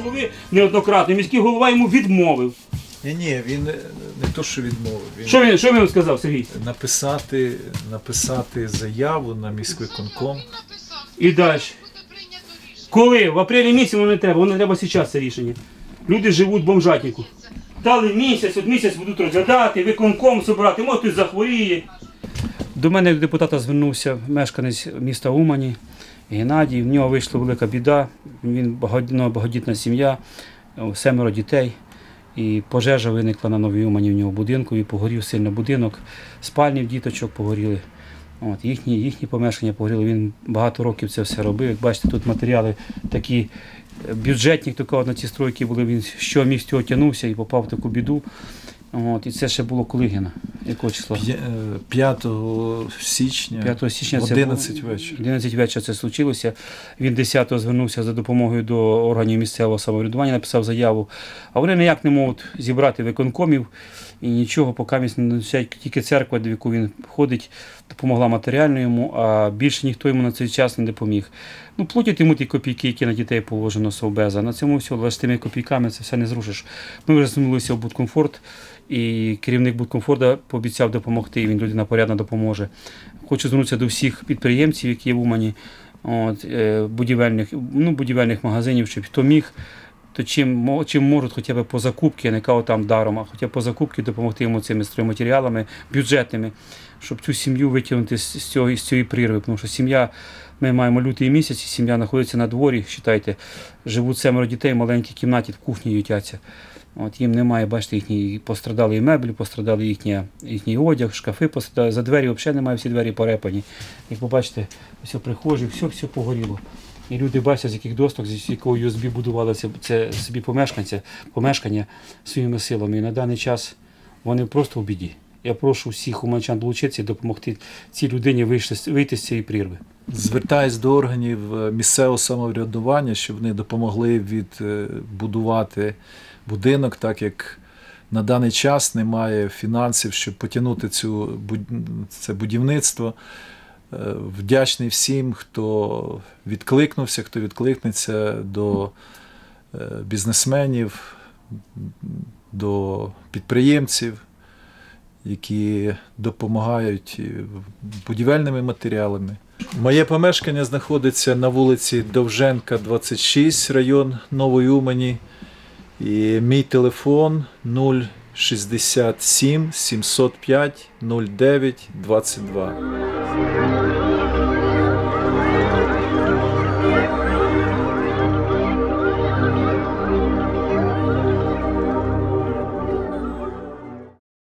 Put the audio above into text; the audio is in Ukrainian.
були неоднократно. Міський голова йому відмовив. Ні, ні, він не, то, що відмовив. Він Що він, що він сказав, Сергій? написати, написати заяву на міськвиконком. І далі. Коли? В апрелі місяці воно не треба, воно треба зараз це рішення. Люди живуть в бомжатнику. Дали місяць, от місяць будуть розглядати, виконком збирати, може хтось захворіє. До мене як депутата звернувся мешканець міста Умані, Геннадій. В нього вийшла велика біда. Він ну, багатодітна сім'я, семеро дітей. І пожежа виникла на Новій Умані в нього будинку, і погорів сильно будинок, спальні в діточок погоріли. От, їхні, їхні помешкання погоріли. Він багато років це все робив. Як бачите, тут матеріали такі е, бюджетні, тільки на ці стройки були. Він що міг з цього тягнувся і попав в таку біду. От, і це ще було Колигіна. Якого числа? Е, 5 січня, 5 січня 11 було- вечора. 11 вечора це случилося. Він 10-го звернувся за допомогою до органів місцевого самоврядування, написав заяву. А вони ніяк не можуть зібрати виконкомів і нічого, поки він не навчають, тільки церква, до яку він ходить, допомогла матеріально йому, а більше ніхто йому на цей час не допоміг. Ну, платять йому ті копійки, які на дітей положено совбеза. На цьому все, але з тими копійками це все не зрушиш. Ми вже звернулися в Будкомфорт, і керівник Будкомфорта пообіцяв допомогти, він людина порядна допоможе. Хочу звернутися до всіх підприємців, які є в Умані, от, е, будівельних, ну, будівельних магазинів, щоб хто міг, то чим, чим можуть хоча б по закупці, не кажу там даром, а хоча б по закупці допомогти йому цими стройматеріалами бюджетними, щоб цю сім'ю витягнути з, цього, з цієї прірви. Тому що сім'я, ми маємо лютий місяць, і сім'я знаходиться на дворі, вважайте, живуть семеро дітей в маленькій кімнаті, в кухні ютяться. От їм немає, бачите, їхні пострадали і меблі, пострадали їхня, їхній одяг, шкафи пострадали. За двері взагалі немає, всі двері порепані. Як побачите, все прихожі, все, все погоріло. І люди бачать, з яких досток, з якого USB будували це, собі помешкання, помешкання своїми силами. І на даний час вони просто в біді. Я прошу всіх уманчан долучитися і допомогти цій людині вийти, вийти з цієї прірви. Звертаюсь до органів е, місцевого самоврядування, щоб вони допомогли відбудувати будинок, так як на даний час немає фінансів, щоб потягнути цю, це будівництво. Е, Вдячний всім, хто відкликнувся, хто відкликнеться до е, бізнесменів, до підприємців, які допомагають будівельними матеріалами. Моє помешкання знаходиться на вулиці Довженка, 26, район Нової Умані. І мій телефон 067 705 09 22.